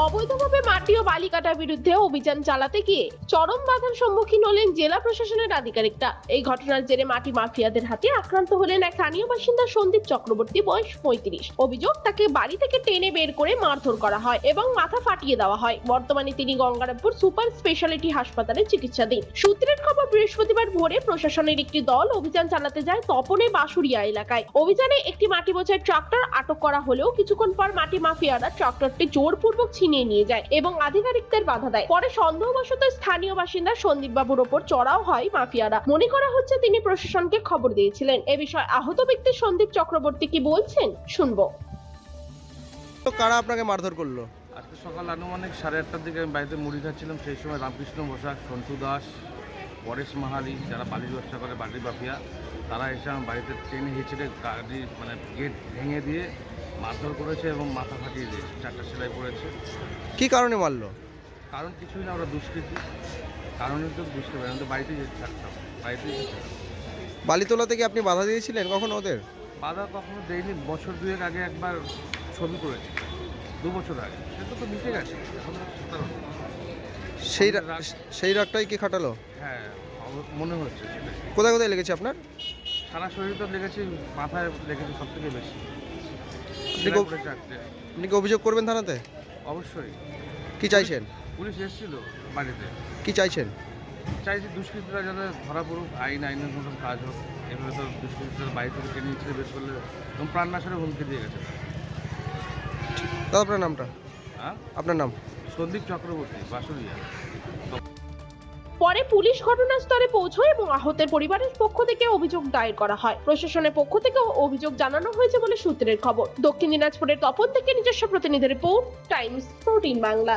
অবৈধভাবে মাটি ও বালি কাটার বিরুদ্ধে অভিযান চালাতে গিয়ে চরম বাধার সম্মুখীন হলেন জেলা প্রশাসনের আধিকারিকরা। এই ঘটনার জেরে মাটি মাফিয়াদের হাতে আক্রান্ত হলেন এক স্থানীয় বাসিন্দা সন্দীপ চক্রবর্তী, বয়স পঁয়ত্রিশ। অভিযোগ, তাকে বাড়ি থেকে টেনে বের করে মারধর করা হয় এবং মাথা ফাটিয়ে দেওয়া হয়। বর্তমানে তিনি গঙ্গারামপুর সুপার স্পেশালিটি হাসপাতালে চিকিৎসাধীন। সূত্রের খবর, বৃহস্পতিবার ভোরে প্রশাসনের একটি দল অভিযান চালাতে যায় তপনে বাসুরিয়া এলাকায়। অভিযানে একটি মাটি বোঝায় ট্রাক্টর আটক করা হলেও কিছুক্ষণ পর মাটি মাফিয়ারা ট্রাক্টরটি জোরপূর্বক ছিনিয়ে নিয়ে যায় এবং আধিকারিকদের বাধা দেয়। পরে সন্দেহবশত স্থানীয় বাসিন্দা সন্দীপ বাবুর ওপর চড়াও হয় মাফিয়ারা। মনে করা হচ্ছে তিনি প্রশাসনকে খবর দিয়েছিলেন। এ বিষয়ে আহত ব্যক্তি সন্দীপ চক্রবর্তী কি বলছেন? শুনব। তো কারা আপনাকে মারধর করল? আজকে সকাল আনুমানিক সাড়ে আটটার দিকে আমি বাড়িতে মুড়ি খাচ্ছিলাম। সেই সময় রামকৃষ্ণ বসাক সন্টু দাস পরেশ মাহালি যারা বালির ব্যবসা করে বালি বাপিয়া তারা এসে আমার বাড়িতে ট্রেনে হিঁচড়ে গাড়ি মানে গেট ভেঙে দিয়ে মারধর করেছে এবং মাথা ফাটিয়ে দিয়েছে চারটা সেলাই পড়েছে। কি কারণে মারলো? কারণ কিছুই না ওরা দুষ্কৃতি। কারণে তো বুঝতে পারি আমি তো বাড়িতেই যেতে থাকতাম বাড়িতেই যেতে থাকতাম। বালি তোলা থেকে আপনি বাধা দিয়েছিলেন কখন ওদের? বাধা কখনো দেয়নি বছর দুয়েক আগে একবার ছবি করেছি দু বছর আগে। সেটা তো মিটে গেছে এখন সেটা সেই সেই রাগটাই কি খাটালো? হ্যাঁ মনে হচ্ছে কোথায় কোথায় লেগেছে আপনার? সারা শরীর তো লেগেছে মাথায় লেগেছে সব থেকে বেশি। আপনি কি অভিযোগ করবেন থানাতে? অবশ্যই। কি চাইছেন? পুলিশ এসেছিল বাড়িতে। কি চাইছেন? চাইছি দুষ্কৃতীরা যাতে ধরা পড়ুক আইন আইনের মতন কাজ হোক। এভাবে তো দুষ্কৃতীরা বাড়ি থেকে টেনে নিচ্ছে বের করলে এবং প্রাণনাশের হুমকি দিয়ে গেছে। দাদা আপনার নামটা? হ্যাঁ? আপনার নাম? সন্দীপ চক্রবর্তী বাসুরিয়া পরে পুলিশ ঘটনাস্থলে পৌঁছয় এবং আহতের পরিবারের পক্ষ থেকে অভিযোগ দায়ের করা হয়। প্রশাসনের পক্ষ থেকে অভিযোগ জানানো হয়েছে বলে সূত্রের খবর। দক্ষিণ দিনাজপুরের তপন থেকে নিজস্ব প্রতিনিধি রিপোর্ট, টাইমস, প্রোটিন বাংলা।